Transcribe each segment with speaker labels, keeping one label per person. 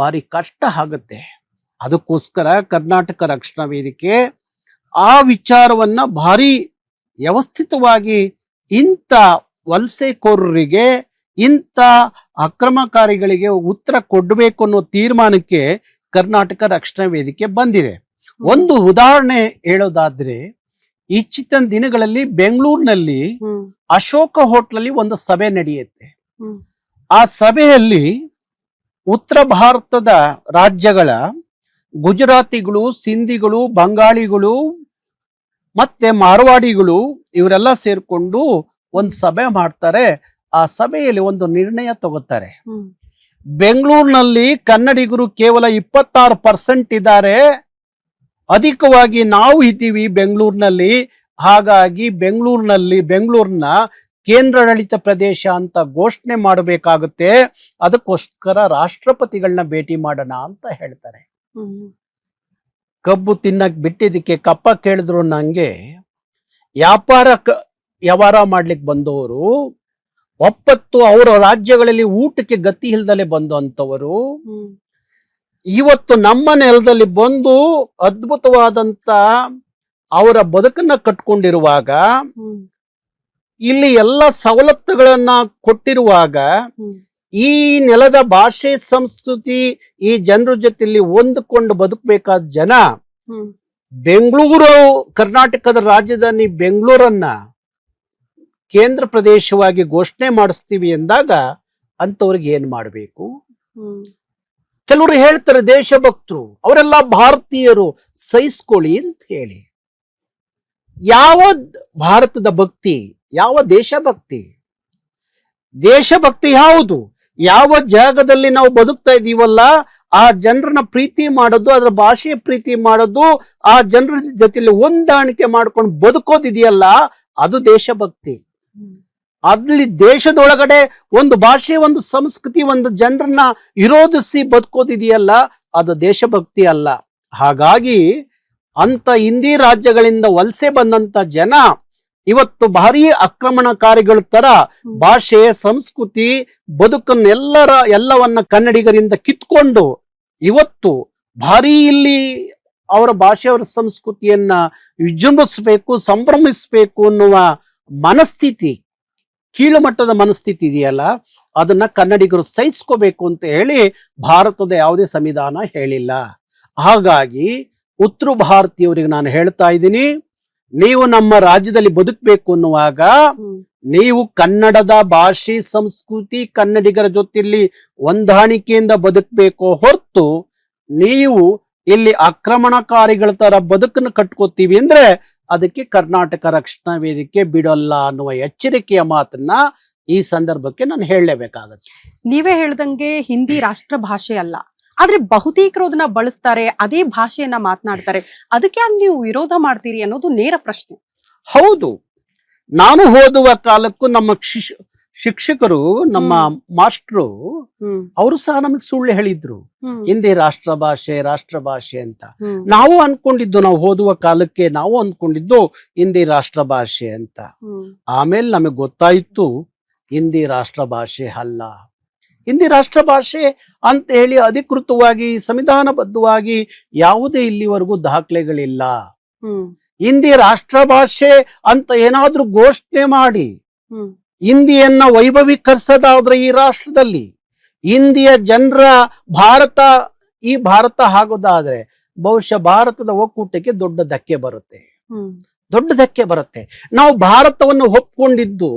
Speaker 1: ಭಾರಿ ಕಷ್ಟ ಆಗುತ್ತೆ. ಅದಕ್ಕೋಸ್ಕರ ಕರ್ನಾಟಕ ರಕ್ಷಣಾ ವೇದಿಕೆ ಆ ವಿಚಾರವನ್ನ ಭಾರಿ ವ್ಯವಸ್ಥಿತವಾಗಿ ಇಂಥ ವಲಸೆಕೋರರಿಗೆ ಇಂಥ ಅಕ್ರಮಕಾರಿಗಳಿಗೆ ಉತ್ತರ ಕೊಡಬೇಕು ಅನ್ನೋ ತೀರ್ಮಾನಕ್ಕೆ ಕರ್ನಾಟಕ ರಕ್ಷಣಾ ವೇದಿಕೆ ಬಂದಿದೆ. ಒಂದು ಉದಾಹರಣೆ ಹೇಳೋದಾದ್ರೆ ಇಚ್ಚಿತನ ದಿನಗಳಲ್ಲಿ ಬೆಂಗಳೂರಿನಲ್ಲಿ ಅಶೋಕ ಹೋಟ್ಲಲ್ಲಿ ಒಂದು ಸಭೆ ನಡೆಯುತ್ತೆ. ಆ ಸಭೆಯಲ್ಲಿ ಉತ್ತರ ಭಾರತದ ರಾಜ್ಯಗಳ ಗುಜರಾತಿಗಳು ಸಿಂಧಿಗಳು ಬಂಗಾಳಿಗಳು ಮತ್ತೆ ಮಾರವಾಡಿಗಳು ಇವರೆಲ್ಲ ಸೇರ್ಕೊಂಡು ಒಂದು ಸಭೆ ಮಾಡ್ತಾರೆ. ಆ ಸಭೆಯಲ್ಲಿ ಒಂದು ನಿರ್ಣಯ ತಗೋತಾರೆ. ಬೆಂಗಳೂರಿನಲ್ಲಿ ಕನ್ನಡಿಗರು ಕೇವಲ ಇಪ್ಪತ್ತಾರು ಪರ್ಸೆಂಟ್ ಇದ್ದಾರೆ. ಅಧಿಕವಾಗಿ ನಾವು ಇದ್ದೀವಿ ಬೆಂಗಳೂರಿನಲ್ಲಿ. ಹಾಗಾಗಿ ಬೆಂಗಳೂರಿನಲ್ಲಿ ಬೆಂಗಳೂರಿನ ಕೇಂದ್ರಾಡಳಿತ ಪ್ರದೇಶ ಅಂತ ಘೋಷಣೆ ಮಾಡಬೇಕಾಗುತ್ತೆ. ಅದಕ್ಕೋಸ್ಕರ ರಾಷ್ಟ್ರಪತಿಗಳನ್ನ ಭೇಟಿ ಮಾಡೋಣ ಅಂತ ಹೇಳ್ತಾರೆ. ಕಬ್ಬು ತಿನ್ನಕ್ ಬಿಟ್ಟಿದ್ದಕ್ಕೆ ಕಪ್ಪ ಕೇಳಿದ್ರು ನಂಗೆ. ವ್ಯಾಪಾರ ವ್ಯವಹಾರ ಮಾಡ್ಲಿಕ್ಕೆ ಬಂದವರು, ಒಪ್ಪತ್ತು ಅವರ ರಾಜ್ಯಗಳಲ್ಲಿ ಊಟಕ್ಕೆ ಗತಿ ಇಲ್ದಲೆ ಬಂದಂತವರು ಇವತ್ತು ನಮ್ಮ ನೆಲದಲ್ಲಿ ಬಂದು ಅದ್ಭುತವಾದಂತ ಅವರ ಬದುಕನ್ನ ಕಟ್ಕೊಂಡಿರುವಾಗ ಇಲ್ಲಿ ಎಲ್ಲ ಸವಲತ್ತುಗಳನ್ನ ಕೊಟ್ಟಿರುವಾಗ ಈ ನೆಲದ ಭಾಷೆ ಸಂಸ್ಕೃತಿ ಈ ಜನರ ಜೊತೆಲಿ ಹೊಂದಿಕೊಂಡು ಬದುಕಬೇಕಾದ ಜನ ಬೆಂಗಳೂರು ಕರ್ನಾಟಕದ ರಾಜಧಾನಿ ಬೆಂಗಳೂರನ್ನ ಕೇಂದ್ರ ಪ್ರದೇಶವಾಗಿ ಘೋಷಣೆ ಮಾಡಿಸ್ತೀವಿ ಎಂದಾಗ ಅಂತವ್ರಿಗೆ ಏನ್ ಮಾಡಬೇಕು? ಕೆಲವರು ಹೇಳ್ತಾರೆ ದೇಶಭಕ್ತರು ಅವರೆಲ್ಲ ಭಾರತೀಯರು ಸಹಿಸ್ಕೊಳ್ಳಿ ಅಂತ ಹೇಳಿ. ಯಾವ ಭಾರತದ ಭಕ್ತಿ ಯಾವ ದೇಶಭಕ್ತಿ? ದೇಶಭಕ್ತಿ ಯಾವುದು? ಯಾವ ಜಾಗದಲ್ಲಿ ನಾವು ಬದುಕ್ತಾ ಇದೀವಲ್ಲ, ಆ ಜನರನ್ನ ಪ್ರೀತಿ ಮಾಡೋದು, ಅದರ ಭಾಷೆಯ ಪ್ರೀತಿ ಮಾಡೋದು, ಆ ಜನರ ಜೊತೆಲಿ ಹೊಂದಾಣಿಕೆ ಮಾಡ್ಕೊಂಡು ಬದುಕೋದಿದೆಯಲ್ಲ, ಅದು ದೇಶಭಕ್ತಿ. ಅಲ್ಲಿ ದೇಶದೊಳಗಡೆ ಒಂದು ಭಾಷೆ, ಒಂದು ಸಂಸ್ಕೃತಿ, ಒಂದು ಜನರನ್ನ ವಿರೋಧಿಸಿ ಬದುಕೋದಿದೆಯಲ್ಲ, ಅದು ದೇಶಭಕ್ತಿ ಅಲ್ಲ. ಹಾಗಾಗಿ, ಅಂತ ಹಿಂದಿ ರಾಜ್ಯಗಳಿಂದ ವಲಸೆ ಬಂದಂತ ಜನ ಇವತ್ತು ಭಾರಿ ಆಕ್ರಮಣಕಾರಿಗಳ ತರ ಭಾಷೆ ಸಂಸ್ಕೃತಿ ಬದುಕನ್ನೆಲ್ಲರ ಎಲ್ಲವನ್ನ ಕನ್ನಡಿಗರಿಂದ ಕಿತ್ಕೊಂಡು ಇವತ್ತು ಭಾರಿ ಇಲ್ಲಿ ಅವರ ಭಾಷೆಯವರ ಸಂಸ್ಕೃತಿಯನ್ನ ವಿಜೃಂಭಿಸಬೇಕು ಸಂಭ್ರಮಿಸಬೇಕು ಅನ್ನುವ ಮನಸ್ಥಿತಿ ಕೀಳು ಮಟ್ಟದ ಮನಸ್ಥಿತಿ ಇದೆಯಲ್ಲ ಅದನ್ನ ಕನ್ನಡಿಗರು ಸಹಿಸ್ಕೋಬೇಕು ಅಂತ ಹೇಳಿ ಭಾರತದ ಯಾವುದೇ ಸಂವಿಧಾನ ಹೇಳಿಲ್ಲ. ಹಾಗಾಗಿ ಉತ್ತರ ಭಾರತೀಯವರಿಗೆ ನಾನು ಹೇಳ್ತಾ ಇದ್ದೀನಿ ನೀವು ನಮ್ಮ ರಾಜ್ಯದಲ್ಲಿ ಬದುಕಬೇಕು ಅನ್ನುವಾಗ ನೀವು ಕನ್ನಡದ ಭಾಷೆ ಸಂಸ್ಕೃತಿ ಕನ್ನಡಿಗರ ಜೊತೆಯಲ್ಲಿ ಹೊಂದಾಣಿಕೆಯಿಂದ ಬದುಕಬೇಕು ಹೊರತು ನೀವು ಇಲ್ಲಿ ಆಕ್ರಮಣಕಾರಿಗಳ ತರ ಬದುಕನ್ನು ಕಟ್ಕೋತೀವಿ ಅಂದ್ರೆ ಅದಕ್ಕೆ ಕರ್ನಾಟಕ ರಕ್ಷಣಾ ವೇದಿಕೆ ಬಿಡಲ್ಲ ಅನ್ನುವ ಎಚ್ಚರಿಕೆಯ ಮಾತನ್ನ ಈ ಸಂದರ್ಭಕ್ಕೆ ನಾನು ಹೇಳಲೇಬೇಕಾಗತ್ತೆ.
Speaker 2: ನೀವೇ ಹೇಳ್ದಂಗೆ ಹಿಂದಿ ರಾಷ್ಟ್ರ ಭಾಷೆ ಅಲ್ಲ. ಆದ್ರೆ ಬಹುತೇಕರು ಅದನ್ನ ಬಳಸ್ತಾರೆ ಅದೇ ಭಾಷೆಯನ್ನ ಮಾತನಾಡ್ತಾರೆ. ಅದಕ್ಕೆ ಯಾಕೆ ನೀವು ವಿರೋಧ ಮಾಡ್ತೀರಿ ಅನ್ನೋದು ನೇರ ಪ್ರಶ್ನೆ.
Speaker 1: ಹೌದು. ನಾನು ಓದುವ ಕಾಲಕ್ಕೂ ನಮ್ಮ ಶಿಕ್ಷಕರು ನಮ್ಮ ಮಾಸ್ಟ್ರು ಅವರು ಸಹ ನಮಗೆ ಸುಳ್ಳು ಹೇಳಿದ್ರು. ಹಿಂದೆ ರಾಷ್ಟ್ರ ಭಾಷೆ ರಾಷ್ಟ್ರ ಭಾಷೆ ಅಂತ. ನಾವು ಅನ್ಕೊಂಡಿದ್ದು ನಾವು ಓದುವ ಕಾಲಕ್ಕೆ ನಾವು ಅನ್ಕೊಂಡಿದ್ದು ಹಿಂದಿ ರಾಷ್ಟ್ರ ಭಾಷೆ ಅಂತ. ಆಮೇಲೆ ನಮಗೆ ಗೊತ್ತಾಯಿತು ಹಿಂದಿ ರಾಷ್ಟ್ರ ಭಾಷೆ ಅಲ್ಲ. ಹಿಂದಿ ರಾಷ್ಟ್ರ ಭಾಷೆ ಅಂತ ಹೇಳಿ ಅಧಿಕೃತವಾಗಿ ಸಂವಿಧಾನಬದ್ಧವಾಗಿ ಯಾವುದೇ ಇಲ್ಲಿವರೆಗೂ ದಾಖಲೆಗಳಿಲ್ಲ. ಹಿಂದಿ ರಾಷ್ಟ್ರ ಭಾಷೆ ಅಂತ ಏನಾದ್ರೂ ಘೋಷಣೆ ಮಾಡಿ ಹಿಂದಿಯನ್ನ ವೈಭವೀಕರಿಸೋದಾದ್ರೆ ಈ ರಾಷ್ಟ್ರದಲ್ಲಿ. ಹಿಂದಿಯ ಜನರ ಭಾರತ ಈ ಭಾರತ ಆಗೋದಾದ್ರೆ ಬಹುಶಃ ಭಾರತದ ಒಕ್ಕೂಟಕ್ಕೆ ದೊಡ್ಡ ಧಕ್ಕೆ ಬರುತ್ತೆ. ದೊಡ್ಡ ಧಕ್ಕೆ ಬರುತ್ತೆ. ನಾವು ಭಾರತವನ್ನು ಒಪ್ಕೊಂಡಿದ್ದು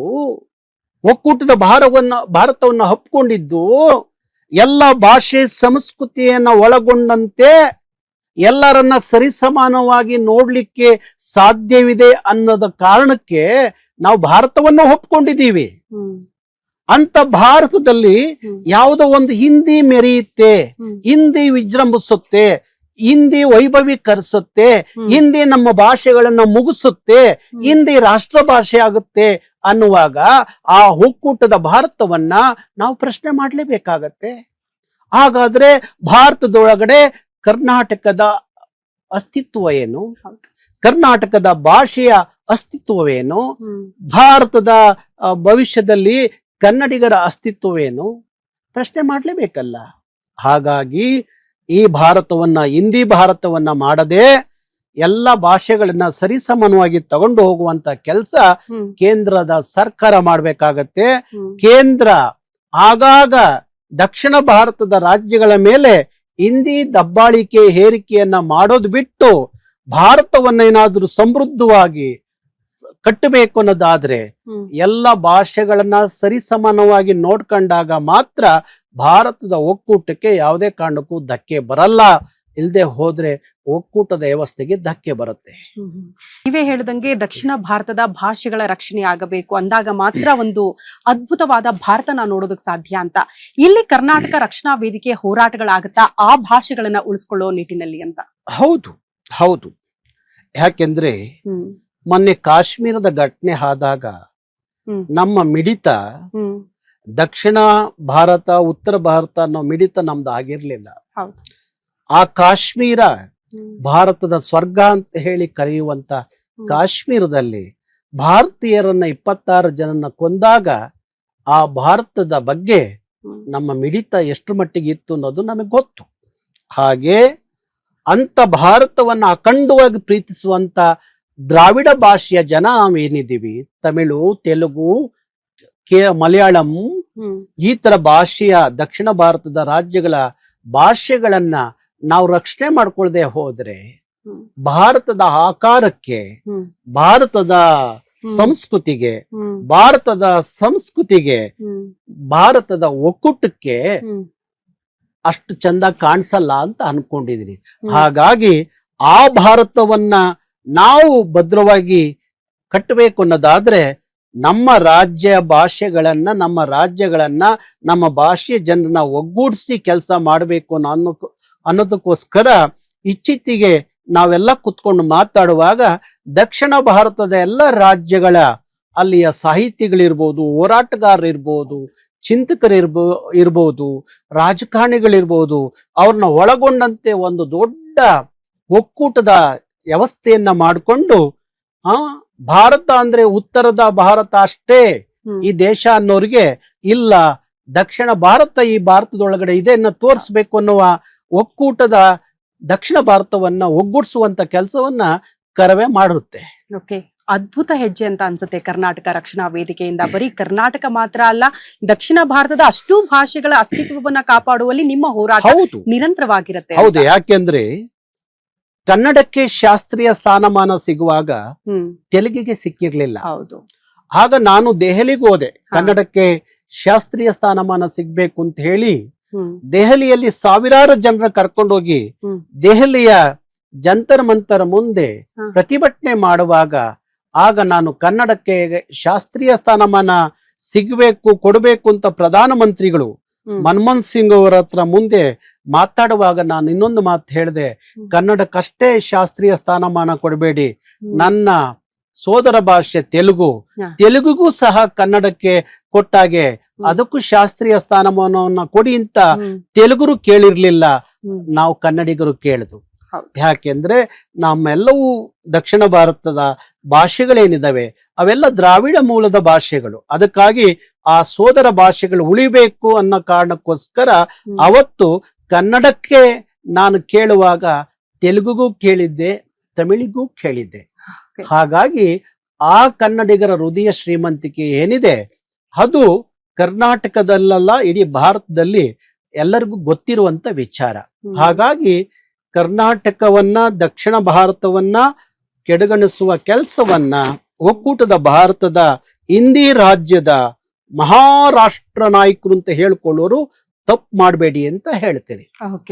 Speaker 1: ಒಕ್ಕೂಟದ ಭಾರವನ್ನ ಭಾರತವನ್ನು ಹಪ್ಪಿಕೊಂಡಿದ್ದು ಎಲ್ಲ ಭಾಷೆ ಸಂಸ್ಕೃತಿಯನ್ನ ಒಳಗೊಂಡಂತೆ ಎಲ್ಲರನ್ನ ಸರಿಸಮಾನವಾಗಿ ನೋಡಲಿಕ್ಕೆ ಸಾಧ್ಯವಿದೆ ಅನ್ನೋದ ಕಾರಣಕ್ಕೆ ನಾವು ಭಾರತವನ್ನು ಒಪ್ಕೊಂಡಿದ್ದೀವಿ. ಅಂತ ಭಾರತದಲ್ಲಿ ಯಾವುದೋ ಒಂದು ಹಿಂದಿ ಮೆರೆಯುತ್ತೆ ಹಿಂದಿ ವಿಜೃಂಭಿಸುತ್ತೆ ಹಿಂದಿ ವೈಭವೀಕರಿಸುತ್ತೆ. ಹಿಂದಿ ನಮ್ಮ ಭಾಷೆಗಳನ್ನ ಮುಗಿಸುತ್ತೆ. ಹಿಂದಿ ರಾಷ್ಟ್ರ ಭಾಷೆ ಆಗುತ್ತೆ ಅನ್ನುವಾಗ ಆ ಒಕ್ಕೂಟದ ಭಾರತವನ್ನ ನಾವು ಪ್ರಶ್ನೆ ಮಾಡಲೇಬೇಕಾಗತ್ತೆ. ಹಾಗಾದ್ರೆ ಭಾರತದೊಳಗಡೆ ಕರ್ನಾಟಕದ ಅಸ್ತಿತ್ವ ಏನು? ಕರ್ನಾಟಕದ ಭಾಷೆಯ ಅಸ್ತಿತ್ವವೇನು? ಭಾರತದ ಭವಿಷ್ಯದಲ್ಲಿ ಕನ್ನಡಿಗರ ಅಸ್ತಿತ್ವವೇನು? ಪ್ರಶ್ನೆ ಮಾಡಲೇಬೇಕಲ್ಲ. ಹಾಗಾಗಿ ಈ ಭಾರತವನ್ನ ಹಿಂದಿ ಭಾರತವನ್ನ ಮಾಡದೆ ಎಲ್ಲ ಭಾಷೆಗಳನ್ನ ಸರಿಸಮಾನವಾಗಿ ತಗೊಂಡು ಹೋಗುವಂತ ಕೆಲಸ ಕೇಂದ್ರದ ಸರ್ಕಾರ ಮಾಡಬೇಕಾಗತ್ತೆ. ಕೇಂದ್ರ ಆಗಾಗ ದಕ್ಷಿಣ ಭಾರತದ ರಾಜ್ಯಗಳ ಮೇಲೆ ಹಿಂದಿ ದಬ್ಬಾಳಿಕೆ ಹೇರಿಕೆಯನ್ನ ಮಾಡೋದು ಬಿಟ್ಟು ಭಾರತವನ್ನ ಏನಾದ್ರೂ ಸಮೃದ್ಧವಾಗಿ ಕಟ್ಟಬೇಕು ಅನ್ನೋದಾದ್ರೆ ಎಲ್ಲ ಭಾಷೆಗಳನ್ನ ಸರಿಸಮಾನವಾಗಿ ನೋಡ್ಕೊಂಡಾಗ ಮಾತ್ರ ಭಾರತದ ಒಕ್ಕೂಟಕ್ಕೆ ಯಾವುದೇ ಕಾರಣಕ್ಕೂ ಧಕ್ಕೆ ಬರಲ್ಲ. ಇಲ್ಲದೆ ಹೋದ್ರೆ ಒಕ್ಕೂಟದ ವ್ಯವಸ್ಥೆಗೆ ಧಕ್ಕೆ ಬರುತ್ತೆ.
Speaker 2: ನೀವೇ ಹೇಳಿದಂಗೆ ದಕ್ಷಿಣ ಭಾರತದ ಭಾಷೆಗಳ ರಕ್ಷಣೆ ಆಗಬೇಕು ಅಂದಾಗ ಮಾತ್ರ ಒಂದು ಅದ್ಭುತವಾದ ಭಾರತನ ನೋಡೋದಕ್ಕೆ ಸಾಧ್ಯ ಅಂತ. ಇಲ್ಲಿ ಕರ್ನಾಟಕ ರಕ್ಷಣಾ ವೇದಿಕೆ ಹೋರಾಟಗಳಾಗುತ್ತಾ ಆ ಭಾಷೆಗಳನ್ನ ಉಳಿಸ್ಕೊಳ್ಳೋ ನಿಟ್ಟಿನಲ್ಲಿ ಅಂತ.
Speaker 1: ಹೌದು ಹೌದು. ಯಾಕೆಂದ್ರೆ ಮೊನ್ನೆ ಕಾಶ್ಮೀರದ ಘಟನೆ ಆದಾಗ ನಮ್ಮ ಮಿಡಿತ ದಕ್ಷಿಣ ಭಾರತ ಉತ್ತರ ಭಾರತ ಅನ್ನೋ ಮಿಡಿತ ನಮ್ದು ಆಗಿರ್ಲಿಲ್ಲ. ಆ ಕಾಶ್ಮೀರ ಭಾರತದ ಸ್ವರ್ಗ ಅಂತ ಹೇಳಿ ಕರೆಯುವಂತ ಕಾಶ್ಮೀರದಲ್ಲಿ ಭಾರತೀಯರನ್ನ ಇಪ್ಪತ್ತಾರು ಜನನ್ನ ಕೊಂದಾಗ ಆ ಭಾರತದ ಬಗ್ಗೆ ನಮ್ಮ ಮಿಡಿತ ಎಷ್ಟು ಮಟ್ಟಿಗೆ ಇತ್ತು ಅನ್ನೋದು ನಮಗೆ ಗೊತ್ತು. ಹಾಗೆ ಅಂತ ಭಾರತವನ್ನ ಅಖಂಡವಾಗಿ ಪ್ರೀತಿಸುವಂತ ದ್ರಾವಿಡ ಭಾಷೆಯ ಜನ ನಾವೇನಿದ್ದೀವಿ? ತಮಿಳು ತೆಲುಗು ಕೆ ಮಲಯಾಳಂ ಈ ತರ ಭಾಷೆಯ ದಕ್ಷಿಣ ಭಾರತದ ರಾಜ್ಯಗಳ ಭಾಷೆಗಳನ್ನ ನಾವು ರಕ್ಷಣೆ ಮಾಡ್ಕೊಳ್ದೆ ಹೋದ್ರೆ ಭಾರತದ ಆಕಾರಕ್ಕೆ ಭಾರತದ ಸಂಸ್ಕೃತಿಗೆ ಭಾರತದ ಸಂಸ್ಕೃತಿಗೆ ಭಾರತದ ಒಕ್ಕೂಟಕ್ಕೆ ಅಷ್ಟು ಚಂದ ಕಾಣಿಸಲ್ಲ ಅಂತ ಅನ್ಕೊಂಡಿದೀನಿ. ಹಾಗಾಗಿ ಆ ಭಾರತವನ್ನ ನಾವು ಭದ್ರವಾಗಿ ಕಟ್ಟಬೇಕು ಅನ್ನೋದಾದ್ರೆ ನಮ್ಮ ರಾಜ್ಯ ಭಾಷೆಗಳನ್ನ, ನಮ್ಮ ರಾಜ್ಯಗಳನ್ನ, ನಮ್ಮ ಭಾಷೆಯ ಜನರನ್ನ ಒಗ್ಗೂಡಿಸಿ ಕೆಲಸ ಮಾಡಬೇಕು ಅನ್ನೋ ಅನ್ನೋದಕ್ಕೋಸ್ಕರ ಇಚ್ಚಿತ್ತಿಗೆ ನಾವೆಲ್ಲ ಕುತ್ಕೊಂಡು ಮಾತಾಡುವಾಗ ದಕ್ಷಿಣ ಭಾರತದ ಎಲ್ಲ ರಾಜ್ಯಗಳ ಅಲ್ಲಿಯ ಸಾಹಿತಿಗಳಿರ್ಬೋದು, ಹೋರಾಟಗಾರರಿರ್ಬೋದು, ಚಿಂತಕರಿರ್ಬೋ, ಇರ್ಬೋದು, ರಾಜಕಾರಣಿಗಳಿರ್ಬೋದು, ಅವ್ರನ್ನ ಒಳಗೊಂಡಂತೆ ಒಂದು ದೊಡ್ಡ ಒಕ್ಕೂಟದ ವ್ಯವಸ್ಥೆಯನ್ನ ಮಾಡಿಕೊಂಡು, ಆ ಭಾರತ ಅಂದ್ರೆ ಉತ್ತರದ ಭಾರತ ಅಷ್ಟೇ. ಈ ದೇಶ ಅನ್ನೋರಿಗೆ ಇಲ್ಲ ದಕ್ಷಿಣ ಭಾರತ ಈ ಭಾರತದೊಳಗಡೆ ಇದೆ ಅನ್ನ ತೋರಿಸ್ಬೇಕು ಅನ್ನುವ ಒಕ್ಕೂಟದ ದಕ್ಷಿಣ ಭಾರತವನ್ನ ಒಗ್ಗೂಡಿಸುವಂತ ಕೆಲಸವನ್ನ ಕರವೇ ಮಾಡುತ್ತೆ.
Speaker 2: ಅದ್ಭುತ ಹೆಜ್ಜೆ ಅಂತ ಅನ್ಸುತ್ತೆ ಕರ್ನಾಟಕ ರಕ್ಷಣಾ ವೇದಿಕೆಯಿಂದ. ಬರೀ ಕರ್ನಾಟಕ ಮಾತ್ರ ಅಲ್ಲ ದಕ್ಷಿಣ ಭಾರತದ ಅಷ್ಟೂ ಭಾಷೆಗಳ ಅಸ್ತಿತ್ವವನ್ನ ಕಾಪಾಡುವಲ್ಲಿ ನಿಮ್ಮ ಹೋರಾಟ ನಿರಂತರವಾಗಿರುತ್ತೆ.
Speaker 1: ಹೌದು. ಯಾಕೆಂದ್ರೆ ಕನ್ನಡಕ್ಕೆ ಶಾಸ್ತ್ರೀಯ ಸ್ಥಾನಮಾನ ಸಿಗುವಾಗ ತೆಲುಗಿಗೆ ಸಿಕ್ಕಿರ್ಲಿಲ್ಲ.
Speaker 2: ಹೌದು.
Speaker 1: ಆಗ ನಾನು ದೆಹಲಿಗೆ ಹೋದೆ. ಕನ್ನಡಕ್ಕೆ ಶಾಸ್ತ್ರೀಯ ಸ್ಥಾನಮಾನ ಸಿಗ್ಬೇಕು ಅಂತ ಹೇಳಿ ದೆಹಲಿಯಲ್ಲಿ ಸಾವಿರಾರು ಜನರ ಕರ್ಕೊಂಡೋಗಿ. ದೆಹಲಿಯ ಜಂತರ ಮಂತರ ಮುಂದೆ ಪ್ರತಿಭಟನೆ ಮಾಡುವಾಗ ಆಗ ನಾನು ಕನ್ನಡಕ್ಕೆ ಶಾಸ್ತ್ರೀಯ ಸ್ಥಾನಮಾನ ಸಿಗಬೇಕು ಕೊಡಬೇಕು ಅಂತ ಪ್ರಧಾನಮಂತ್ರಿಗಳು
Speaker 2: ಮಂತ್ರಿಗಳು
Speaker 1: ಮನಮೋಹನ್ ಸಿಂಗ್ ಅವರ ಹತ್ರ ಮುಂದೆ ಮಾತಾಡುವಾಗ ನಾನು ಇನ್ನೊಂದು ಮಾತು ಹೇಳಿದೆ. ಕನ್ನಡಕ್ಕಷ್ಟೇ ಶಾಸ್ತ್ರೀಯ ಸ್ಥಾನಮಾನ ಕೊಡಬೇಡಿ. ನನ್ನ ಸೋದರ ಭಾಷೆ ತೆಲುಗು. ತೆಲುಗುಗೂ ಸಹ ಕನ್ನಡಕ್ಕೆ ಕೊಟ್ಟಾಗೆ. ಅದಕ್ಕೂ ಶಾಸ್ತ್ರೀಯ ಸ್ಥಾನಮಾನವನ್ನ ಕೊಡಿ ಅಂತ. ತೆಲುಗುರು ಕೇಳಿರ್ಲಿಲ್ಲ. ನಾವು ಕನ್ನಡಿಗರು
Speaker 2: ಕೇಳಿದ್ವು.
Speaker 1: ಯಾಕೆಂದ್ರೆ ನಮ್ಮೆಲ್ಲವೂ ದಕ್ಷಿಣ ಭಾರತದ ಭಾಷೆಗಳೇನಿದಾವೆ ಅವೆಲ್ಲ ದ್ರಾವಿಡ ಮೂಲದ ಭಾಷೆಗಳು. ಅದಕ್ಕಾಗಿ ಆ ಸೋದರ ಭಾಷೆಗಳು ಉಳಿಬೇಕು ಅನ್ನೋ ಕಾರಣಕ್ಕೋಸ್ಕರ ಅವತ್ತು ಕನ್ನಡಕ್ಕೆ ನಾನು ಕೇಳುವಾಗ ತೆಲುಗುಗೂ ಕೇಳಿದ್ದೆ ತಮಿಳಿಗೂ ಕೇಳಿದ್ದೆ. ಹಾಗಾಗಿ ಆ ಕನ್ನಡಿಗರ ಹೃದಯ ಶ್ರೀಮಂತಿಕೆ ಏನಿದೆ? ಅದು ಕರ್ನಾಟಕದಲ್ಲ ಇಡೀ ಭಾರತದಲ್ಲಿ ಎಲ್ಲರಿಗೂ ಗೊತ್ತಿರುವಂತ ವಿಚಾರ. ಹಾಗಾಗಿ ಕರ್ನಾಟಕವನ್ನ ದಕ್ಷಿಣ ಭಾರತವನ್ನ ಕೆಡಗಣಿಸುವ ಕೆಲಸವನ್ನ ಒಕ್ಕೂಟದ ಭಾರತದ ಹಿಂದಿ ರಾಜ್ಯದ ಮಹಾರಾಷ್ಟ್ರ ನಾಯಕರು ಅಂತ ಹೇಳ್ಕೊಳ್ಳೋರು ತಪ್ಪು ಮಾಡಬೇಡಿ ಅಂತ ಹೇಳ್ತೇನೆ.